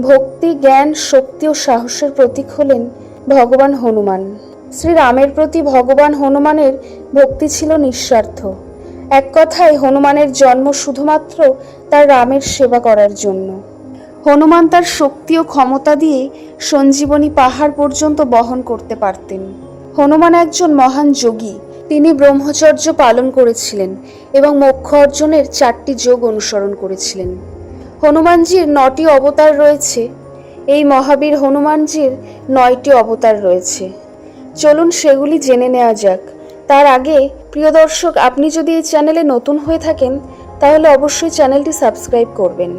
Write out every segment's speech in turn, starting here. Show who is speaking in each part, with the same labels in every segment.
Speaker 1: ভক্তি, জ্ঞান, শক্তি ও সাহসের প্রতীক হলেন ভগবান হনুমান। শ্রীরামের প্রতি ভগবান হনুমানের ভক্তি ছিল নিঃস্বার্থ। এক কথায় হনুমানের জন্ম শুধুমাত্র তার রামের সেবা করার জন্য। হনুমান তার শক্তি ও ক্ষমতা দিয়ে সঞ্জীবনী পাহাড় পর্যন্ত বহন করতে পারতেন। হনুমান একজন মহান যোগী। তিনি ব্রহ্মচর্য পালন করেছিলেন এবং মোক্ষ অর্জনের চারটি যোগ অনুসরণ করেছিলেন। হনুমানজির নটি অবতার রয়েছে। এই মহাবীর হনুমানজির নয়টি অবতার রয়েছে। চলুন সেগুলি জেনে নেওয়া যাক। তার আগে, প্রিয় দর্শক, আপনি যদি এই চ্যানেলে নতুন হয়ে থাকেন, তাহলে অবশ্যই চ্যানেলটি সাবস্ক্রাইব করবেন।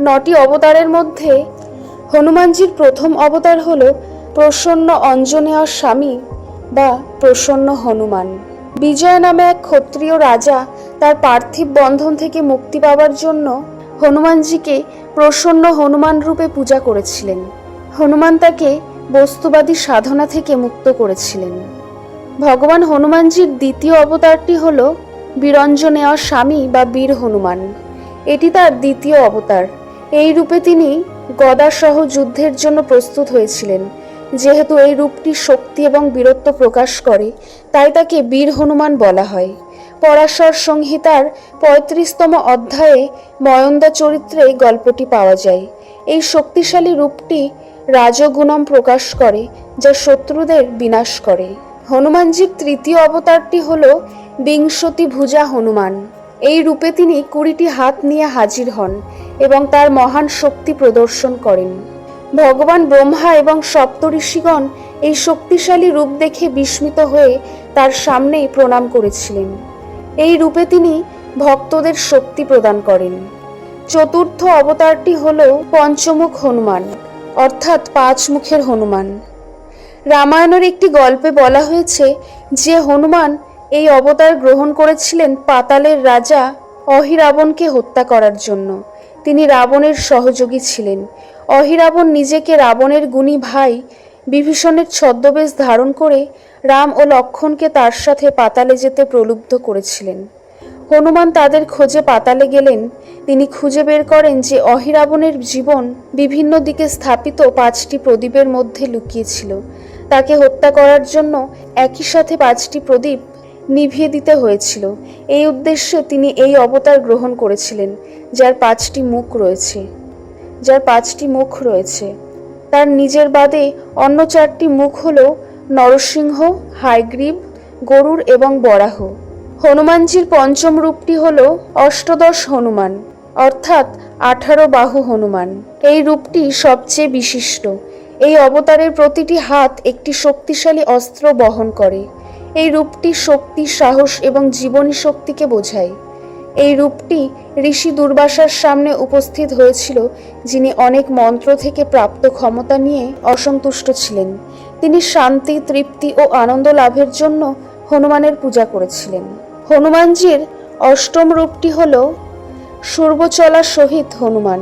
Speaker 1: নটি অবতারের মধ্যে হনুমানজির প্রথম অবতার হল প্রসন্ন অঞ্জনেয় স্বামী বা প্রসন্ন হনুমান। বিজয় নামে এক ক্ষত্রিয় রাজা তার পার্থিব বন্ধন থেকে মুক্তি পাওয়ার জন্য হনুমানজিকে প্রসন্ন হনুমান রূপে পূজা করেছিলেন। হনুমান তাকে বস্তুবাদী সাধনা থেকে মুক্ত করেছিলেন। ভগবান হনুমানজির দ্বিতীয় অবতারটি হল বীরঞ্জনেয় স্বামী বা বীর হনুমান। এটি তার দ্বিতীয় অবতার। এই রূপে তিনি গদাসহ যুদ্ধের জন্য প্রস্তুত হয়েছিলেন। যেহেতু এই রূপটি শক্তি এবং বীরত্ব প্রকাশ করে, তাই তাকে বীর হনুমান বলা হয়। পরাশর সংহিতার পঁয়ত্রিশতম অধ্যায়ে ময়ন্দা চরিত্রে গল্পটি পাওয়া যায়। এই শক্তিশালী রূপটি রাজগুণম প্রকাশ করে, যা শত্রুদের বিনাশ করে। হনুমানজির তৃতীয় অবতারটি হল বিংশতি ভুজা হনুমান। এই রূপে তিনি কুড়িটি হাত নিয়ে হাজির হন এবং তার মহান শক্তি প্রদর্শন করেন। ভগবান ব্রহ্মা এবং সপ্তঋষিগণ এই শক্তিশালী রূপ দেখে বিস্মিত হয়ে তার সামনেই প্রণাম করেছিলেন। এই রূপে তিনি ভক্তদের শক্তি প্রদান করেন। চতুর্থ অবতারটি হল পঞ্চমুখ হনুমান, অর্থাৎ পাঁচ মুখের হনুমান। রামায়ণের একটি গল্পে বলা হয়েছে যে হনুমান এই অবতার গ্রহণ করেছিলেন পাতালের রাজা অহিরাবণকে হত্যা করার জন্য। তিনি রাবণের সহযোগী ছিলেন। অহিরাবণ নিজেকে রাবণের গুণী ভাই বিভীষণের ছদ্মবেশ ধারণ করে রাম ও লক্ষণকে তার সাথে পাতালে যেতে প্রলুব্ধ করেছিলেন। হনুমান তাদের খোঁজে পাতালে গেলেন। তিনি খুঁজে বের করেন যে অহিরাবণের জীবন বিভিন্ন দিকে স্থাপিত পাঁচটি প্রদীপের মধ্যে লুকিয়েছিল। তাকে হত্যা করার জন্য একই সাথে পাঁচটি প্রদীপ নিভিয়ে দিতে হয়েছিল। এই উদ্দেশ্যে তিনি এই অবতার গ্রহণ করেছিলেন, যার পাঁচটি মুখ রয়েছে। যার পাঁচটি মুখ রয়েছে। তার নিজের বাদে অন্য চারটি মুখ হল নরসিংহ, হাইগ্রীব গরুর এবং বরাহ। হনুমানজির পঞ্চম রূপটি হল অষ্টদশ হনুমান, অর্থাৎ আঠারো বাহু হনুমান। এই রূপটি সবচেয়ে বিশিষ্ট। এই অবতারের প্রতিটি হাত একটি শক্তিশালী অস্ত্র বহন করে। এই রূপটি শক্তি, সাহস এবং জীবনী শক্তিকে বোঝায়। এই রূপটি ঋষি দুর্বাসার সামনে উপস্থিত হয়েছিল, যিনি অনেক মন্ত্র থেকে প্রাপ্ত ক্ষমতা নিয়ে অসন্তুষ্ট ছিলেন। তিনি শান্তি, তৃপ্তি ও আনন্দ লাভের জন্য হনুমানের পূজা করেছিলেন। হনুমানজির অষ্টম রূপটি হল সূর্বচলা সহিত হনুমান।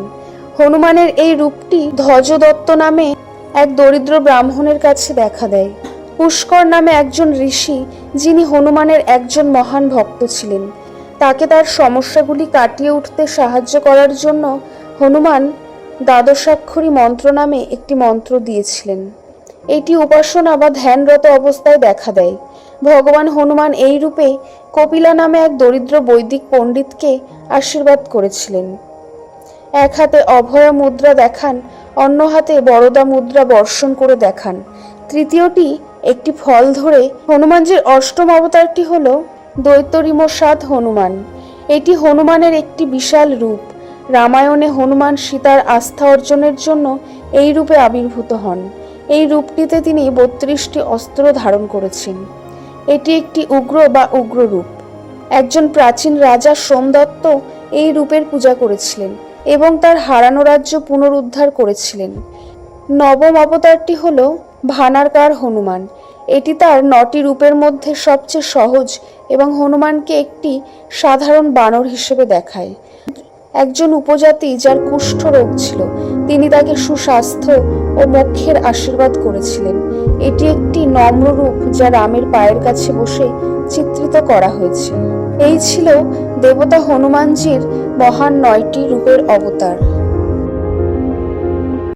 Speaker 1: হনুমানের এই রূপটি ধ্বজদত্ত নামে এক দরিদ্র ব্রাহ্মণের কাছে দেখা দেয়। পুষ্কর নামে একজন ঋষি, যিনি হনুমানের একজন মহান ভক্ত ছিলেন। তাকে তার সমস্যাগুলি কাটিয়ে উঠতে সাহায্য করার জন্য হনুমান দ্বাদশাক্ষরী মন্ত্র নামে একটি মন্ত্র দিয়েছিলেন। এটি উপাসনা বা ধ্যানরত অবস্থায় দেখা দেয়। ভগবান হনুমান এই রূপে কপিলা নামে এক দরিদ্র বৈদিক পণ্ডিতকে আশীর্বাদ করেছিলেন। এক হাতে অভয়া মুদ্রা দেখান, অন্য হাতে বরদা মুদ্রা বর্ষণ করে দেখান। তৃতীয়টি একটি ফল ধরে হনুমানজির অষ্টম অবতারটি হল দৈতরিমসাদ হনুমান। এটি হনুমানের একটি বিশাল রূপ। রামায়ণে হনুমান সীতার আস্থা অর্জনের জন্য এই রূপে আবির্ভূত হন। এই রূপটিতে তিনি বত্রিশটি অস্ত্র ধারণ করেছেন। এটি একটি উগ্র বা উগ্র রূপ। একজন প্রাচীন রাজা সোমদত্ত এই রূপের পূজা করেছিলেন এবং তার হারানো রাজ্য পুনরুদ্ধার করেছিলেন। নবম অবতারটি হল ভানারকার হনুমান। এটি তার নটি রূপের মধ্যে সবচেয়ে সহজ এবং হনুমানকে একটি সাধারণ বানর হিসেবে দেখায়। একজন উপজাতি যার কুষ্ঠ রোগ ছিল, তিনি তাকে সুস্বাস্থ্য ও মোক্ষের আশীর্বাদ করেছিলেন। এটি একটি নম্র রূপ যা রামের পায়ের কাছে বসে চিত্রিত করা হয়েছে। এই ছিল দেবতা হনুমানজির মহান নয়টি রূপের অবতার।